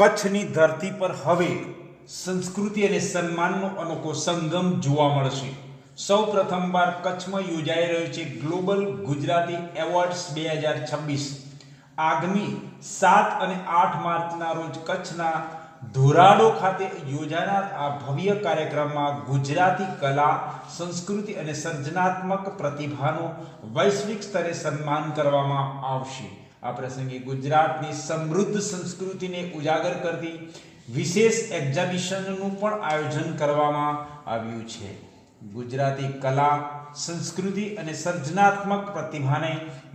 કચ્છની ધરતી પર હવે સંસ્કૃતિ અને સન્માનનો અનોખો સંગમ જોવા મળશે. સૌ પ્રથમવાર કચ્છમાં યોજાઈ રહ્યો છે ગ્લોબલ ગુજરાતી એવોર્ડ્સ બે હજાર છવ્વીસ. આગામી સાત અને આઠ માર્ચના રોજ કચ્છના ધોરાડો ખાતે યોજાનાર આ ભવ્ય કાર્યક્રમમાં ગુજરાતી કલા, સંસ્કૃતિ અને સર્જનાત્મક પ્રતિભાનો વૈશ્વિક સ્તરે સન્માન કરવામાં આવશે. આ પ્રસંગે ગુજરાતની સમૃદ્ધ સંસ્કૃતિને ઉજાગર કરતી વિશેષ એક્ઝિબિશનનું પણ આયોજન કરવામાં આવ્યું છે. ગુજરાતી કલા, સંસ્કૃતિ અને સર્જનાત્મક પ્રતિભાને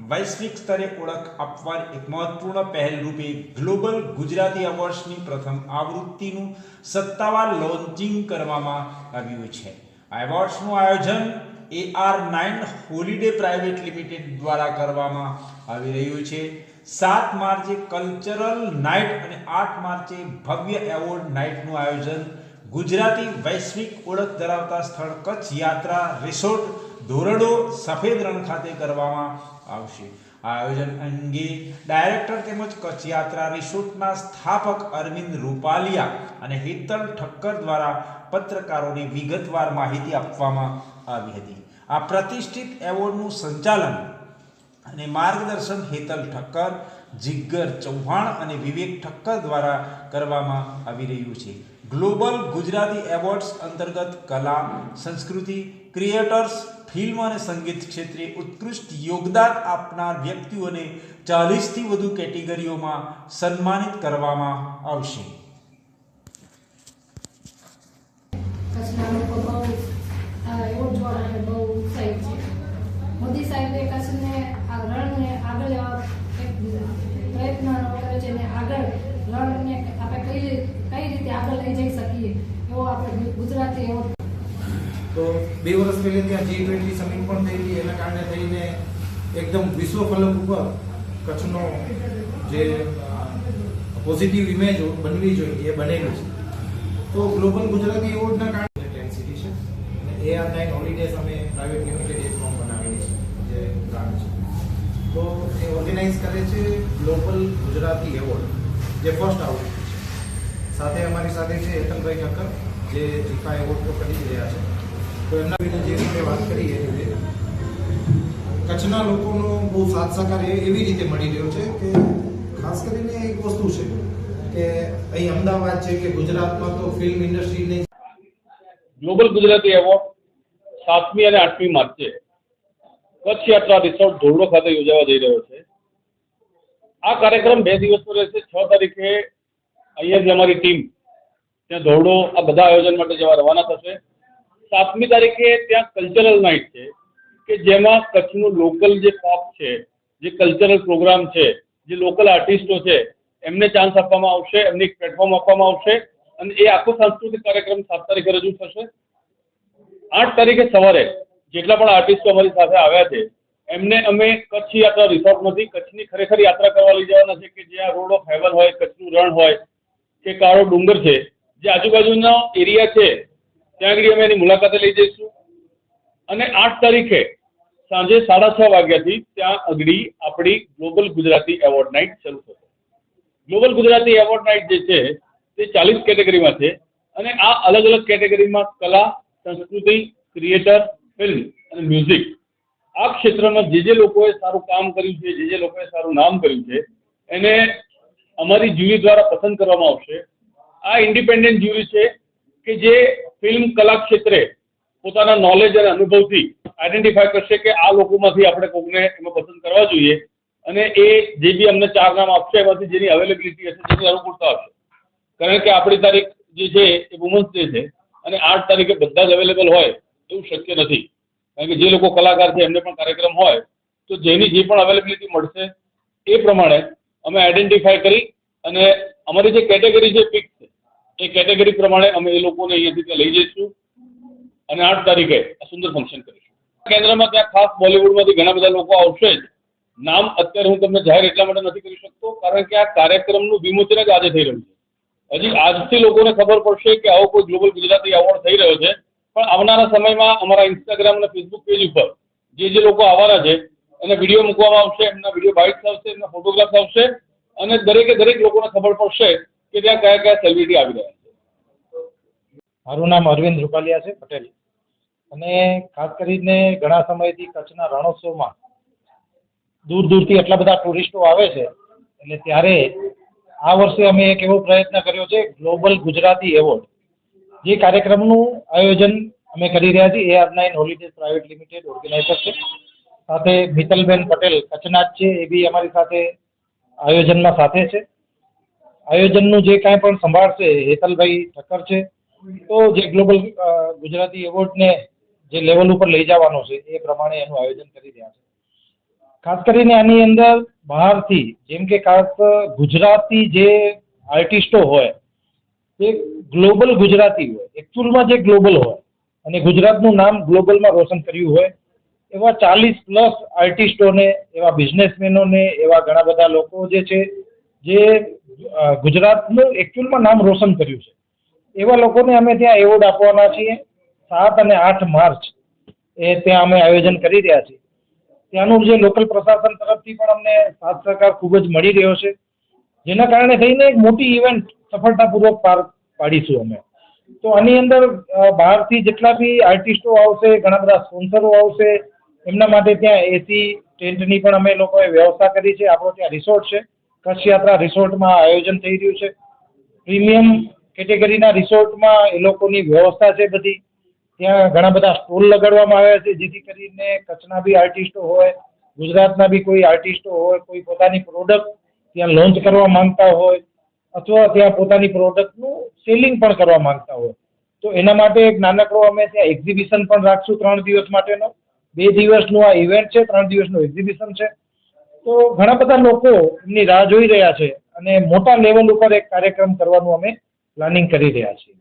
વૈશ્વિક સ્તરે ઓળખ આપવાની એક મહત્વપૂર્ણ પહેલ રૂપે ગ્લોબલ ગુજરાતી એવોર્ડ્સની પ્રથમ આવૃત્તિનું સત્તાવાર લોન્ચિંગ કરવામાં આવ્યું છે. આ એવોર્ડ્સનું આયોજન A R nine holiday private limited દ્વારા કરવામાં આવી રહ્યું છે. સાત માર્ચે કલ્ચરલ નાઇટ અને આઠ માર્ચે ભવ્ય એવોર્ડ નાઇટનું આયોજન. ગુજરાતી વૈશ્વિક ઓળખ ધરાવતા સ્થળ કચ્છ યાત્રા રિસોર્ટ ધોરડો સફેદ રણ ખાતે કરવામાં આવશે. આયોજન અંગે ડાયરેક્ટર તેમજ કચ્છ યાત્રા રિસોર્ટના સ્થાપક અરવિંદ રૂપાલિયા અને હિતલ ઠક્કર દ્વારા પત્રકારોને વિગતવાર માહિતી આપવામાં આવી હતી. આ પ્રતિષ્ઠિત એવોર્ડનું સંચાલન અને માર્ગદર્શન હેતલ ઠક્કર જિગ્ગર ચૌહાણ અને વિવેક ઠક્કર દ્વારા કરવામાં આવી રહ્યું છે. ગ્લોબલ ગુજરાતી એવોર્ડ્સ અંતર્ગત કલા, સંસ્કૃતિ, ક્રિએટર્સ, ફિલ્મ અને સંગીત ક્ષેત્રે ઉત્કૃષ્ટ યોગદાન આપનાર વ્યક્તિઓને ચાલીસથી વધુ કેટેગરીઓમાં સન્માનિત કરવામાં આવશે. કચ્છના લોકો બહુ આ એવોર્ડ જોવા માટે બહુ ઉત્સાહિત છે. મોદી સાહેબે કચ્છને આ રણને આગળ લેવા એક પ્રયત્ન કરે છે અને આગળ રણને આપણે કઈ રી- કઈ રીતે આગળ લઈ જઈ શકીએ, એવો આપણે ગુજરાતી એવોર્ડ તો બે વર્ષ પહેલે ત્યાં જી ટ્વેન્ટી સમિટ પણ થઈ હતી, એના કારણે થઈને એકદમ વિશ્વ ફલક ઉપર કચ્છનો જે પોઝિટિવ ઇમેજ બનવી જોઈએ, એ બનેલું છે. તો ગ્લોબલ ગુજરાતી એવોર્ડના કારણે ટેન સિટી છે એ આર નાઇન હોલિડેઝ અમે પ્રાઇવેટ લિમિટેડ એક ફોર્મ બનાવેલી છે જે બ્રાન્ડ છે. તો એ ઓર્ગેનાઇઝ કરે છે ગ્લોબલ ગુજરાતી એવોર્ડ જે ફર્સ્ટ આઉટ સાથે અમારી સાથે છે હેતનભાઈ ઠક્કર જે જીફા એવોર્ડ તો કરી રહ્યા છે. તો એમના વિશે જે રીતે વાત કરી, એ રીતે કચ્છના લોકોનો બહુ સાથ સહકાર એવી રીતે મળી રહ્યો છે કે ખાસ કરીને એક વસ્તુ છે કે અહીં અમદાવાદ છે કે ગુજરાતમાં તો ફિલ્મ ઇન્ડસ્ટ્રીને ગ્લોબલ ગુજરાતી એવોર્ડ સાતમી અને આઠમી માર્ચે કચ્છ યાત્રા રિસોર્ટ ધોરડો ખાતે યોજાવા જઈ રહ્યો છે. આ કાર્યક્રમ બે દિવસનો રહેશે. છ તારીખે અહીંયા જે અમારી ટીમ ત્યાં ધોરડો આ બધા આયોજન માટે જવા રવાના થશે. સાતમી તારીખે ત્યાં કલ્ચરલ નાઇટ છે, કે જેમાં કચ્છનું લોકલ જે પોપ છે, જે કલ્ચરલ પ્રોગ્રામ છે, જે લોકલ આર્ટિસ્ટો છે, એમને ચાન્સ આપવામાં આવશે, એમને એક પ્લેટફોર્મ આપવામાં આવશે, અને એ આખો સાંસ્કૃતિક કાર્યક્રમ સાત તારીખે રજૂ થશે. આઠ તારીખે સવારે જેટલા પણ આર્ટિસ્ટો અમારી સાથે આવ્યા છે, એમને અમે કચ્છ યાત્રા રિસોર્ટમાંથી કચ્છની ખરેખર યાત્રા કરવા લઈ જવાના છે કે જ્યાં રોડ ઓફ હેવન હોય, કચ્છનું રણ હોય, કે કાળો ડુંગર છે, જે આજુબાજુનો એરિયા છે, ત્યાં આગળ અમે એની મુલાકાતે લઈ જઈશું. અને આઠ તારીખે સાંજે સાડા છ વાગ્યાથી ત્યાં આગળ આપણી ગ્લોબલ ગુજરાતી એવોર્ડ નાઇટ શરૂ થશે. ગ્લોબલ ગુજરાતી એવોર્ડ નાઇટ જે છે, તે ચાલીસ કેટેગરીમાં છે અને આ અલગ અલગ કેટેગરીમાં કલા સંસ્કૃતિ ક્રિએટર ફિલ્મ અને મ્યુઝિક આ ક્ષેત્રમાં જે જે લોકોએ સારું કામ કર્યું છે, જે જે લોકોએ સારું નામ કર્યું છે, એને અમારી જ્યુરી દ્વારા પસંદ કરવામાં આવશે. આ ઇન્ડિપેન્ડન્ટ જ્યુરી છે કે જે ફિલ્મ કલા ક્ષેત્રે પોતાના નોલેજ અને અનુભવથી આઈડેન્ટિફાય કરશે કે આ લોકોમાંથી આપણે કોકને એમાં પસંદ કરવા જોઈએ અને એ જે બી અમને ચાર નામ આપશે, એમાંથી જેની અવેલેબિલિટી હશે, જેની અનુકૂળતા હશે. કારણ કે આપણી તારીખ જે છે એ વુમન્સ ડે છે. અને આઠ તારીખે બધા જ અવેલેબલ હોય એવું શક્ય નથી. કારણ કે જે લોકો કલાકાર છે, એમને પણ કાર્યક્રમ હોય, તો જેની જે પણ અવેલેબિલિટી મળશે, એ પ્રમાણે અમે આઈડેન્ટિફાય કરી અને અમારી જે કેટેગરી છે ફિક્સ છે, એ કેટેગરી પ્રમાણે અમે એ લોકોને અહીંયાથી ત્યાં લઈ જઈશું અને આઠ તારીખે આ સુંદર ફંક્શન કરીશું. કેન્દ્રમાં ત્યાં ખાસ બોલિવૂડમાંથી ઘણા બધા લોકો આવશે જ. નામ અત્યારે હું તમને જાહેર એટલા માટે નથી કરી શકતો, કારણ કે આ કાર્યક્રમનું વિમોચન જ આજે થઈ રહ્યું છે. હજી આજથી લોકોને ખબર પડશે કે આવો કોઈ ગ્લોબલ ગુજરાતી એવોર્ડ થઈ રહ્યો છે. પણ આવનારા સમયમાં અમારા ઇન્સ્ટાગ્રામ અને ફેસબુક પેજ ઉપર જે જે લોકો આવવાના છે, એને વીડિયો મૂકવામાં આવશે, એમના વીડિયો બાઇટ્સ આવશે, એમના ફોટોગ્રાફ્સ આવશે અને દરેકે દરેક લોકોને ખબર પડશે કે ત્યાં કયા કયા સેલિબ્રિટી આવી રહ્યા છે. મારું નામ અરવિંદ રૂપાલિયા છે, પટેલ. અને ખાસ કરીને ઘણા સમયથી કચ્છના રણોત્સવમાં દૂર દૂરથી એટલા બધા ટુરિસ્ટો આવે છે, એટલે ત્યારે આ વર્ષે અમે એક એવો પ્રયત્ન કર્યો છે ગ્લોબલ ગુજરાતી એવોર્ડ જે કાર્યક્રમનું આયોજન અમે કરી રહ્યા છીએ. A R nine holidays private limited organizer છે. સાથે મિત્તલબેન પટેલ કચ્છના જ છે, એ બી અમારી સાથે આયોજનમાં સાથે છે. આયોજનનું જે કાંઈ પણ સંભાળશે હેતલભાઈ ઠક્કર છે. તો જે ગ્લોબલ ગુજરાતી એવોર્ડને જે લેવલ ઉપર લઈ જવાનો છે, એ પ્રમાણે એનું આયોજન કરી રહ્યા છે. ખાસ કરીને આની અંદર બહારથી, જેમ કે ખાસ ગુજરાતી જે આર્ટિસ્ટો હોય તે ગ્લોબલ ગુજરાતી હોય એકચ્યુઅલમાં જે ગ્લોબલ હોય, અને ગુજરાતનું નામ ગ્લોબલમાં રોશન કર્યું હોય, એવા ચાલીસ પ્લસ આર્ટિસ્ટોને, એવા બિઝનેસમેનોને, એવા ઘણા બધા લોકો જે છે, જે ગુજરાતનું એકચ્યુઅલમાં નામ રોશન કર્યું છે. એવા લોકોને અમે ત્યાં એવોર્ડ આપવાના છીએ. સાત અને આઠ માર્ચ એ ત્યાં અમે આયોજન કરી રહ્યા છીએ. ત્યાંનું જે લોકલ પ્રશાસન તરફથી પણ અમને સાથ સહકાર ખૂબ જ મળી રહ્યો છે. જેના કારણે થઈને એક મોટી ઇવેન્ટ સફળતાપૂર્વક પાર પાડીશું અમે. તો આની અંદર બહારથી જેટલા બી આર્ટિસ્ટો આવશે, ઘણા બધા સ્પોન્સરો આવશે, એમના માટે ત્યાં એસી ટેન્ટની પણ અમે લોકોએ વ્યવસ્થા કરી છે. આપણો ત્યાં રિસોર્ટ છે. કચ્છ યાત્રા રિસોર્ટમાં આયોજન થઈ રહ્યું છે. પ્રીમિયમ કેટેગરીના રિસોર્ટમાં એ લોકોની વ્યવસ્થા છે બધી. ત્યાં ઘણા બધા સ્ટોલ લગાડવામાં આવ્યા છે, જેથી કરીને કચ્છના બી આર્ટિસ્ટો હોય, ગુજરાતના બી કોઈ આર્ટિસ્ટો હોય, કોઈ પોતાની પ્રોડક્ટ ત્યાં લોન્ચ કરવા માંગતા હોય, અથવા ત્યાં પોતાની પ્રોડક્ટનું સેલિંગ પણ કરવા માંગતા હોય. તો એના માટે એક નાનકડો અમે ત્યાં એક્ઝિબિશન પણ રાખશું ત્રણ દિવસ માટેનો. બે દિવસનું આ ઇવેન્ટ છે, ત્રણ દિવસનું એક્ઝિબિશન છે. તો ઘણા બધા લોકો એમની રાહ જોઈ રહ્યા છે અને મોટા લેવલ ઉપર એક કાર્યક્રમ કરવાનું અમે પ્લાનિંગ કરી રહ્યા છીએ.